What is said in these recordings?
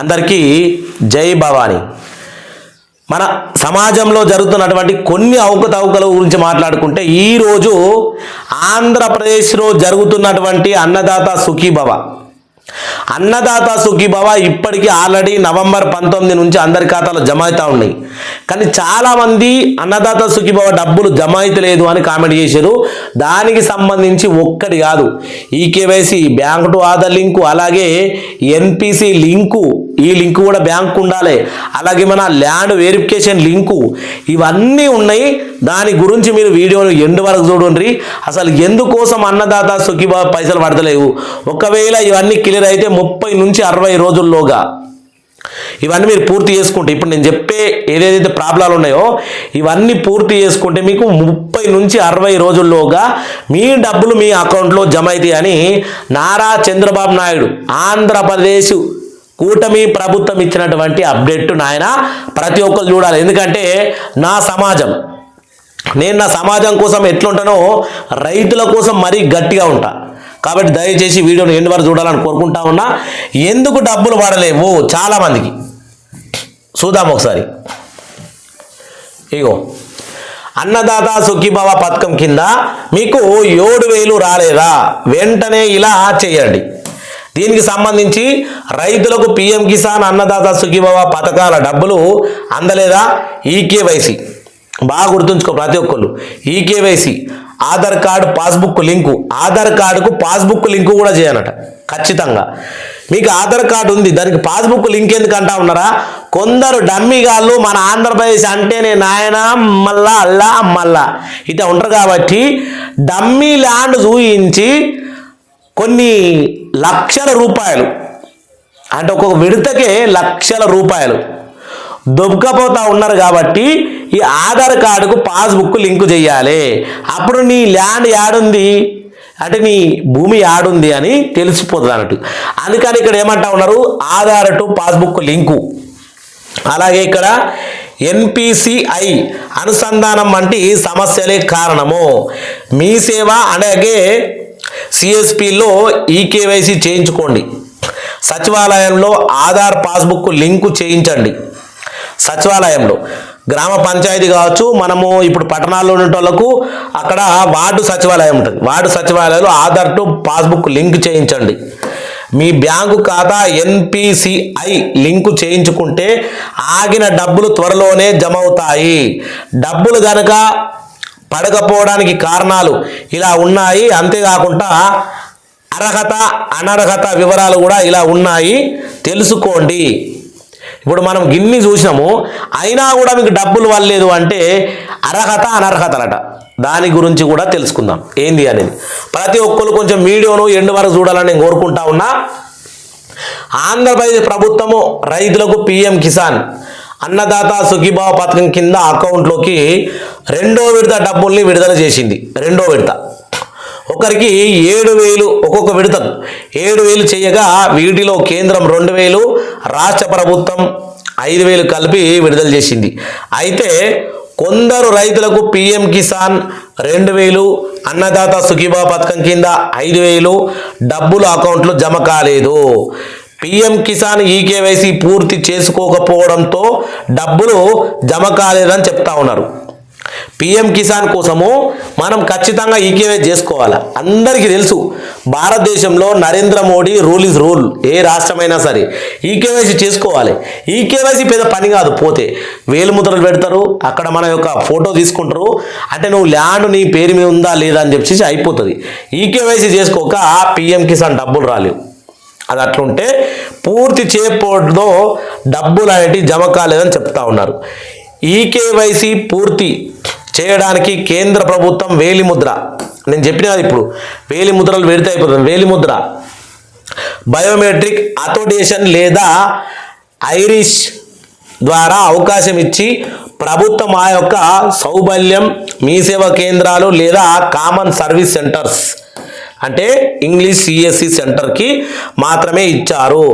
అందరికీ జై భవానీ. మన సమాజంలో జరుగుతున్నటువంటి కొన్ని అవకతవకల గురించి మాట్లాడుకుంటే ఈరోజు ఆంధ్రప్రదేశ్లో జరుగుతున్నటువంటి అన్నదాత సుఖీభవ. అన్నదాత సుఖీభవ ఇప్పటికీ ఆల్రెడీ నవంబర్ పంతొమ్మిది నుంచి అందరి ఖాతాలో జమ అవుతా ఉన్నాయి. కానీ చాలామంది అన్నదాత సుఖీభవ డబ్బులు జమ లేదు అని కామెంట్ చేశారు. దానికి సంబంధించి ఒక్కటి కాదు. ఈ KYC bank to Aadhaar link అలాగే ఎన్పిసి లింకు ఈ లింక్ కూడా బ్యాంకు ఉండాలి. అలాగే మన ల్యాండ్ వెరిఫికేషన్ లింకు ఇవన్నీ ఉన్నాయి. దాని గురించి మీరు వీడియోను ఎండు వరకు చూడండి. అసలు ఎందుకోసం అన్నదాత సుఖీభావ పైసలు పడతలేవు? ఒకవేళ ఇవన్నీ క్లియర్ అయితే ముప్పై నుంచి అరవై రోజుల్లోగా ఇవన్నీ మీరు పూర్తి చేసుకుంటే ఇప్పుడు నేను చెప్పే ఏదేదైతే ప్రాబ్లాలు ఉన్నాయో ఇవన్నీ పూర్తి చేసుకుంటే మీకు ముప్పై నుంచి అరవై రోజుల్లోగా మీ డబ్బులు మీ అకౌంట్లో జమ అవుతాయి అని నారా చంద్రబాబు నాయుడు ఆంధ్రప్రదేశ్ కూటమి ప్రభుత్వం ఇచ్చినటువంటి అప్డేట్ నాయన ప్రతి ఒక్కరు చూడాలి. ఎందుకంటే నా సమాజం నేను నా సమాజం కోసం ఎట్లుంటానో రైతుల కోసం మరీ గట్టిగా ఉంటా. కాబట్టి దయచేసి వీడియోని ఎండ్ వరకు చూడాలని కోరుకుంటా ఉన్నా. ఎందుకు డబ్బులు పడలేవు చాలామందికి చూద్దాం ఒకసారి. ఇగో. అన్నదాత సుఖీభావ పథకం కింద మీకు ఏడు వేలు రాలేదా? వెంటనే ఇలా చేయండి. దీనికి సంబంధించి రైతులకు పిఎం కిసాన్ అన్నదాత సుఖీభావ పథకాల డబ్బులు అందలేదా? ఈకేవైసీ బాగా గుర్తుంచుకో ప్రతి ఒక్కళ్ళు. EKYC Aadhaar card passbook link. Aadhaar కార్డుకు పాస్బుక్ లింకు కూడా చేయనట ఖచ్చితంగా. మీకు ఆధార్ కార్డు ఉంది దానికి పాస్బుక్ లింక్ ఎందుకు అంటా ఉన్నారా? కొందరు డమ్మిగాళ్ళు మన ఆంధ్రప్రదేశ్ అంటేనే నాయన మళ్ళా అల్లా మళ్ళా. ఇట్లా ఉంటారు కాబట్టి డమ్మీ ల్యాండ్ చూయించి కొన్ని లక్షల రూపాయలు అంటే ఒక్కొక్క విడతకే లక్షల రూపాయలు దొబ్బకపోతా ఉన్నారు కాబట్టి ఈ ఆధార్ కార్డుకు పాస్బుక్ లింక్ చేయాలి. అప్పుడు నీ ల్యాండ్ యాడుంది? అంటే నీ భూమి యాడుంది అని తెలిసిపోతుంది అన్నట్టు. అందుకని ఇక్కడ ఏమంటా ఉన్నారు? Aadhaar to passbook link. అలాగే ఇక్కడ ఎన్పిసిఐ అనుసంధానం వంటి సమస్యలే కారణము. మీ సేవ అలాగే సిఎస్పిలో ఈకేవైసీ చేయించుకోండి. సచివాలయంలో ఆధార్ పాస్బుక్ లింకు చేయించండి. సచివాలయంలో. గ్రామ పంచాయతీ కావచ్చు మనము ఇప్పుడు పట్టణాల్లో ఉండేటోళ్ళకు అక్కడ వార్డు సచివాలయం ఉంటుంది. వార్డు సచివాలయంలో ఆధార్ టు పాస్బుక్ లింక్ చేయించండి. మీ బ్యాంకు ఖాతా ఎన్పిసిఐ లింకు చేయించుకుంటే ఆగిన డబ్బులు త్వరలోనే జమ అవుతాయి. డబ్బులు గనక పడకపోవడానికి కారణాలు ఇలా ఉన్నాయి. అంతేకాకుండా అర్హత అనర్హత వివరాలు కూడా ఇలా ఉన్నాయి. తెలుసుకోండి. ఇప్పుడు మనం గిన్ని చూసినాము అయినా కూడా మీకు డబ్బులు వల్లేదు అంటే అర్హత అనర్హతలట. దాని గురించి కూడా తెలుసుకుందాం. ఏంది అనేది? ప్రతి ఒక్కరు కొంచెం వీడియోను ఎండు వరకు చూడాలని నేను కోరుకుంటా ఉన్నా. ఆంధ్రప్రదేశ్ ప్రభుత్వము రైతులకు పిఎం కిసాన్ అన్నదాత సుఖీభావ పథకం కింద అకౌంట్లోకి రెండో విడత డబ్బుల్ని విడుదల చేసింది. రెండో విడత. ఒకరికి ఏడు వేలు ఒక్కొక్క విడతకు. ఏడు వేలు చేయగా వీటిలో కేంద్రం రెండు వేలు రాష్ట్ర ప్రభుత్వం ఐదు వేలు కలిపి విడుదల చేసింది. అయితే కొందరు రైతులకు పిఎం కిసాన్ రెండు వేలు అన్నదాత సుఖీభా పథకం కింద ఐదు వేలు డబ్బులు అకౌంట్లో జమ కాలేదు. పిఎం కిసాన్ ఈకేవైసీ పూర్తి చేసుకోకపోవడంతో డబ్బులు జమ కాలేదని చెప్తా ఉన్నారు. పిఎం కిసాన్ కోసము మనం ఖచ్చితంగా ఈకేవే చేసుకోవాలి? అందరికీ తెలుసు భారతదేశంలో Narendra Modi rule is rule ఏ రాష్ట్రమైనా సరే ఈకేవైసీ చేసుకోవాలి. ఈకేవైసీ పెద్ద పని కాదు పోతే వేలుముద్రలు పెడతారు అక్కడ మన యొక్క ఫోటో తీసుకుంటారు అంటే నువ్వు ల్యాండ్ నీ పేరు మీద ఉందా లేదా అని చెప్పేసి అయిపోతుంది. ఈకేవైసీ చేసుకోక పిఎం కిసాన్ డబ్బులు రాలేవు. అది అట్లుంటే పూర్తి చేయకపోవడంతో డబ్బులు అనేటివి జమ కాలేదని చెప్తా ఉన్నారు. ఈకేవైసీ పూర్తి చేయడానికి కేంద్ర ప్రభుత్వం వేలిముద్ర నేను చెప్పిన కదా ఇప్పుడు వేలిముద్రలు పెడితే అయిపోతుంది. వేలిముద్ర బయోమెట్రిక్ అథోడేషన్ లేదా ఐరిష్ ద్వారా అవకాశం ఇచ్చి ప్రభుత్వం ఆ యొక్క సౌబల్యం మీసేవ కేంద్రాలు లేదా కామన్ సర్వీస్ సెంటర్స్ అంటే ఇంగ్లీష్ సిఎస్సి సెంటర్కి మాత్రమే ఇచ్చారు.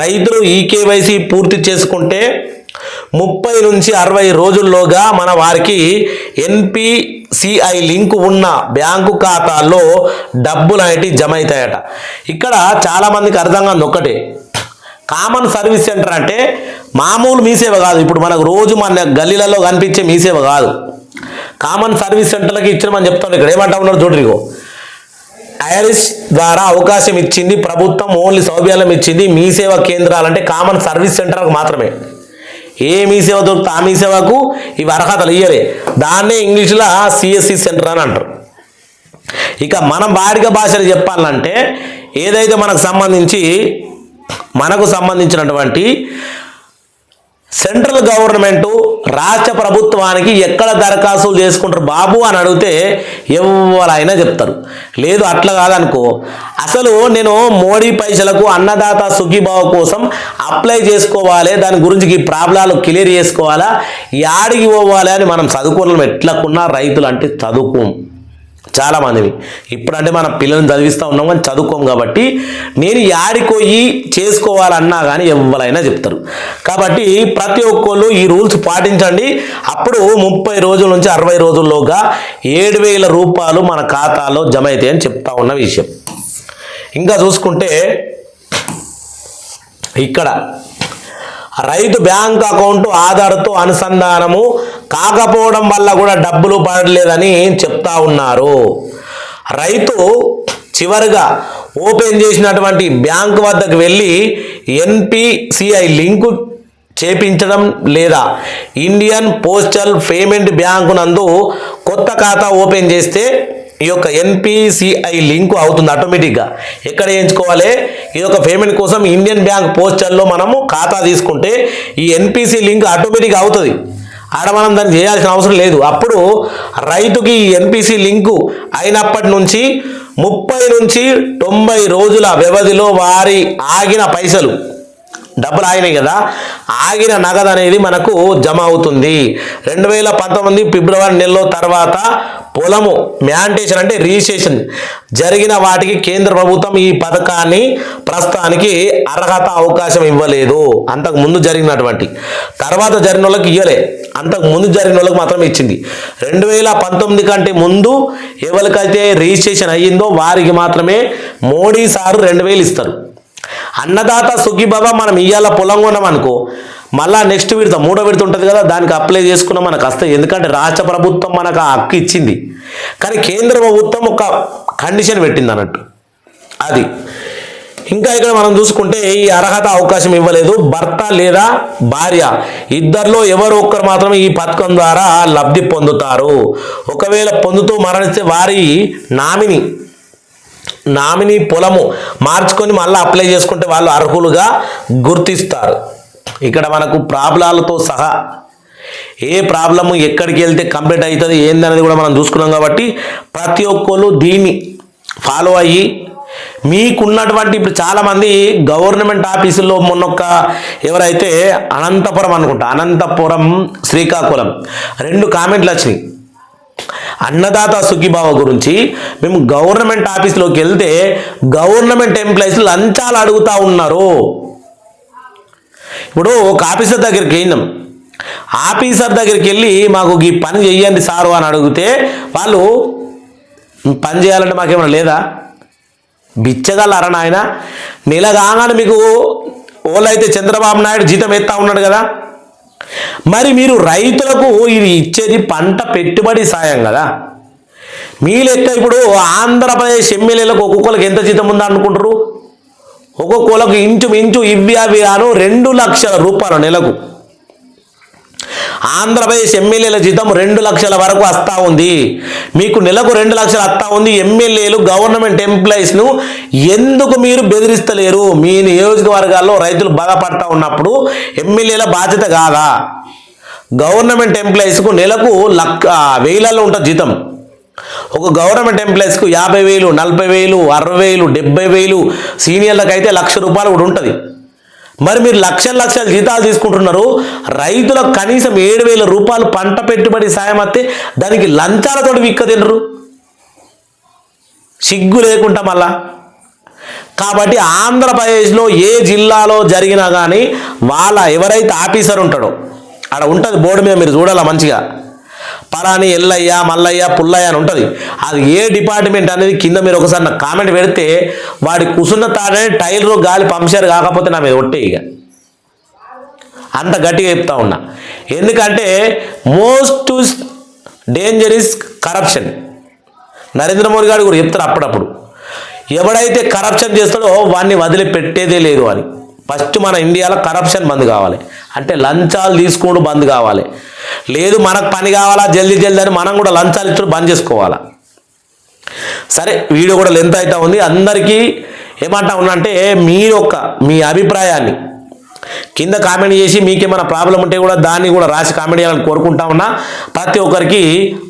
రైతులు ఈ కేవైసీ పూర్తి చేసుకుంటే ముప్పై నుంచి అరవై రోజుల్లోగా మన వారికి ఎన్పిసిఐ లింక్ ఉన్న బ్యాంకు ఖాతాల్లో డబ్బులు అనేటివి జమ అవుతాయట ఇక్కడ చాలామందికి అర్థం కాదు ఒక్కటే. కామన్ సర్వీస్ సెంటర్ అంటే మామూలు మీసేవ కాదు. ఇప్పుడు మనకు రోజు మన గల్లీలలో కనిపించే మీసేవ కాదు. కామన్ సర్వీస్ సెంటర్లకి ఇచ్చిన మనం చెప్తాం ఇక్కడ ఏమంటా ఉన్నారు చూడరిగో ఐరిష్ ఐరిస్ ద్వారా అవకాశం ఇచ్చింది ప్రభుత్వం ఓన్లీ సౌకర్యాలను ఇచ్చింది మీసేవ కేంద్రాలు కేంద్రాలంటే కామన్ సర్వీస్ సెంటర్కు మాత్రమే. ఏ మీ సేవ దొరుకుతుంది ఆ మీ సేవకు ఇవి అర్హతలు ఇయ్యలే. దాన్నే ఇంగ్లీష్లో సిఎస్సి సెంటర్ అని అంటారు. ఇక మనం బాడిక భాషలు చెప్పాలంటే ఏదైతే మనకు సంబంధించి మనకు సంబంధించినటువంటి సెంట్రల్ గవర్నమెంటు రాష్ట్ర ప్రభుత్వానికి ఎక్కడ దరఖాస్తులు చేసుకుంటారు బాబు అని అడిగితే ఎవరైనా చెప్తారు. లేదు అట్లా కాదనుకో. అసలు నేను మోడీ పైసలకు అన్నదాత సుఖీభావ కోసం అప్లై చేసుకోవాలి దాని గురించి ఈ ప్రాబ్లాలు క్లియర్ చేసుకోవాలా? యాడికి పోవాలి అని మనం చదువుకోవడం ఎట్లకున్నా రైతులు అంటే చదువుకోం. చాలా మందివి. ఇప్పుడంటే మన పిల్లల్ని చదివిస్తూ ఉన్నాం కానీ చదువుకోం కాబట్టి నేను యాడిపోయి చేసుకోవాలన్నా కానీ ఎవరైనా చెప్తారు. కాబట్టి ప్రతి ఒక్కళ్ళు ఈ రూల్స్ పాటించండి. అప్పుడు ముప్పై రోజుల నుంచి అరవై రోజుల్లోగా ఏడు వేల రూపాయలు మన ఖాతాలో జమ అవుతాయని చెప్తా ఉన్న విషయం. ఇంకా చూసుకుంటే ఇక్కడ రైతు బ్యాంక్ అకౌంట్ ఆధార్తో అనుసంధానము కాకపోవడం వల్ల కూడా డబ్బులు పడలేదని చెప్తా ఉన్నారు. రైతు చివరిగా ఓపెన్ చేసినటువంటి బ్యాంక్ వద్దకు వెళ్ళి ఎన్పిసిఐ లింకు చేపించడం లేదా ఇండియన్ పోస్టల్ పేమెంట్ బ్యాంకు నందు కొత్త ఖాతా ఓపెన్ చేస్తే ఈ యొక్క ఎన్పిసిఐ లింక్ అవుతుంది ఆటోమేటిక్గా ఎక్కడ చేయించుకోవాలి ఈ యొక్క పేమెంట్ కోసం ఇండియన్ బ్యాంక్ పోస్టల్లో మనము ఖాతా తీసుకుంటే ఈ ఎన్పిసి లింక్ ఆటోమేటిక్గా అవుతుంది. ఆడ మనం దాన్ని చేయాల్సిన అవసరం లేదు. అప్పుడు రైతుకి ఈ ఎన్పిసి లింకు అయినప్పటి నుంచి ముప్పై నుంచి తొంభై రోజుల వ్యవధిలో వారి ఆగిన పైసలు డబ్బులు ఆగినాయి కదా ఆగిన నగదు అనేది మనకు జమ అవుతుంది. రెండు వేల పంతొమ్మిది ఫిబ్రవరి నెలలో తర్వాత పొలము మ్యాంటేషన్ అంటే రిజిస్ట్రేషన్. జరిగిన వాటికి కేంద్ర ప్రభుత్వం ఈ పథకాన్ని ప్రస్తుతానికి అర్హత అవకాశం ఇవ్వలేదు. అంతకు ముందు జరిగినటువంటి. తర్వాత జరిగిన వాళ్ళకి ఇవ్వలే అంతకు ముందు జరిగిన వాళ్ళకి మాత్రం ఇచ్చింది. రెండు వేల పంతొమ్మిది కంటే ముందు ఎవరికైతే రిజిస్ట్రేషన్ అయ్యిందో వారికి మాత్రమే మోడీ సారు రెండు వేలు ఇస్తారు. అన్నదాత సుఖీబాబా మనం ఇయ్యాల పొలం కొన్నాం అనుకో మళ్ళా నెక్స్ట్ విడత మూడో విడత ఉంటుంది కదా దానికి అప్లై చేసుకున్న మనకు వస్తాయి ఎందుకంటే రాష్ట్ర ప్రభుత్వం మనకు ఆ హక్కు ఇచ్చింది. కానీ కేంద్ర ప్రభుత్వం ఒక కండిషన్ పెట్టింది అన్నట్టు. అది. ఇంకా ఇక్కడ మనం చూసుకుంటే ఈ అర్హత అవకాశం ఇవ్వలేదు భర్త లేదా భార్య. ఇద్దరిలో ఎవరు ఒక్కరు మాత్రమే ఈ పథకం ద్వారా లబ్ధి పొందుతారు. ఒకవేళ పొందుతూ మరణిస్తే వారి నామిని నామినీ పొలము మార్చుకొని మళ్ళీ అప్లై చేసుకుంటే వాళ్ళు అర్హులుగా గుర్తిస్తారు. ఇక్కడ మనకు ప్రాబ్లాలతో సహా ఏ ప్రాబ్లము ఎక్కడికి వెళ్తే కంప్లీట్ అవుతుంది ఏందనేది కూడా మనం చూసుకున్నాం కాబట్టి ప్రతి ఒక్కరు దీన్ని ఫాలో అయ్యి మీకున్నటువంటి ఇప్పుడు చాలామంది గవర్నమెంట్ ఆఫీసుల్లో మొన్నొక్క ఎవరైతే అనంతపురం అనుకుంటా అనంతపురం శ్రీకాకుళం రెండు కామెంట్లు వచ్చినాయి. అన్నదాత సుఖీభావ గురించి మేము గవర్నమెంట్ ఆఫీస్లోకి వెళ్తే గవర్నమెంట్ ఎంప్లాయీస్ లంచాలు అడుగుతా ఉన్నారు. ఇప్పుడు ఒక ఆఫీసర్ దగ్గరికి వెళ్ళినాం. ఆఫీసర్ దగ్గరికి వెళ్ళి మాకు ఈ పని చెయ్యండి సారు అని అడిగితే వాళ్ళు పని చేయాలంటే మాకేమైనా లేదా? బిచ్చగలరా నాయన. నెల కాగానే మీకు అయితే చంద్రబాబు నాయుడు జీతం ఎత్తా ఉన్నాడు కదా. మరి మీరు రైతులకు ఇది ఇచ్చేది పంట పెట్టుబడి సాయం కదా. మీ లెక్క ఇప్పుడు ఆంధ్రప్రదేశ్ ఎమ్మెల్యేలకు ఒక్కొక్కరికి ఎంత జీతం ఉందా అనుకుంటారు ఒక్కొక్కరికి కులకు ఇంచు ఇవ్వి రెండు లక్షల రూపాయలు నెలకు. ఆంధ్రప్రదేశ్ ఎమ్మెల్యేల జీతం రెండు లక్షల వరకు వస్తూ ఉంది. మీకు నెలకు రెండు లక్షలు వస్తూ ఉంది ఎమ్మెల్యేలు గవర్నమెంట్ ఎంప్లాయీస్ను ఎందుకు మీరు బెదిరిస్తలేరు? మీ నియోజకవర్గాల్లో రైతులు బాధపడతా ఉన్నప్పుడు ఎమ్మెల్యేల బాధ్యత కాదా? గవర్నమెంట్ ఎంప్లాయీస్కు నెలకు లక్క వేలలో ఉంటుంది జీతం. ఒక గవర్నమెంట్ ఎంప్లాయీస్కు యాభై వేలు నలభై వేలు అరవై వేలు డెబ్బై వేలు సీనియర్లకు అయితే లక్ష రూపాయలు కూడా ఉంటుంది. మరి మీరు లక్షల లక్షల జీతాలు తీసుకుంటున్నారు రైతులకు కనీసం ఏడు వేల రూపాయలు పంట పెట్టుబడి సాయం వస్తే దానికి లంచాలతో విక్క తినరు. సిగ్గు లేకుండా మళ్ళా. కాబట్టి ఆంధ్రప్రదేశ్లో ఏ జిల్లాలో జరిగినా కానీ వాళ్ళ ఎవరైతే ఆఫీసర్ ఉంటాడో ఆడ ఉంటుంది బోర్డు మీద మీరు చూడాలా మంచిగా. పలాని ఎల్లయ్య మల్లయ్య పుల్లయ్య అని ఉంటుంది. అది ఏ డిపార్ట్మెంట్ అనేది కింద మీరు ఒకసారి నాకు కామెంట్ పెడితే వాడి కుసున్న తాడే టైలరు గాలి పంక్చర్ కాకపోతే నా మీద ఒట్టే ఇక. అంత గట్టిగా చెప్తా ఉన్నా. ఎందుకంటే most danger is corruption. Narendra Modi garu కూడా చెప్తారు అప్పుడప్పుడు. ఎవడైతే కరప్షన్ చేస్తాడో వాడిని వదిలిపెట్టేదే లేదు అని ఫస్ట్ మన ఇండియాలో కరప్షన్ బంద్ కావాలి. అంటే లంచాలు తీసుకోవడం బంద్ కావాలి. లేదు మనకు పని కావాలా జల్దీ జల్దీ అని మనం కూడా లంచాలు ఇచ్చుడు బంద్ చేసుకోవాలా. సరే వీడియో కూడా లెంత్ అవుతా ఉంది. అందరికీ ఏమంటా ఉన్నా అంటే మీ యొక్క మీ అభిప్రాయాన్ని కింద కామెంట్ చేసి మీకేమైనా ప్రాబ్లం ఉంటే కూడా దాన్ని కూడా రాసి కామెంట్ చేయాలని కోరుకుంటా ఉన్నా. ప్రతి ఒక్కరికి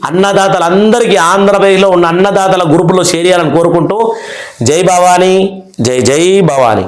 అన్నదాతలు అందరికీ ఆంధ్రప్రదేశ్లో ఉన్న అన్నదాతల గ్రూపులో షేర్ చేయాలని కోరుకుంటూ జై భవానీ జై జై భవానీ.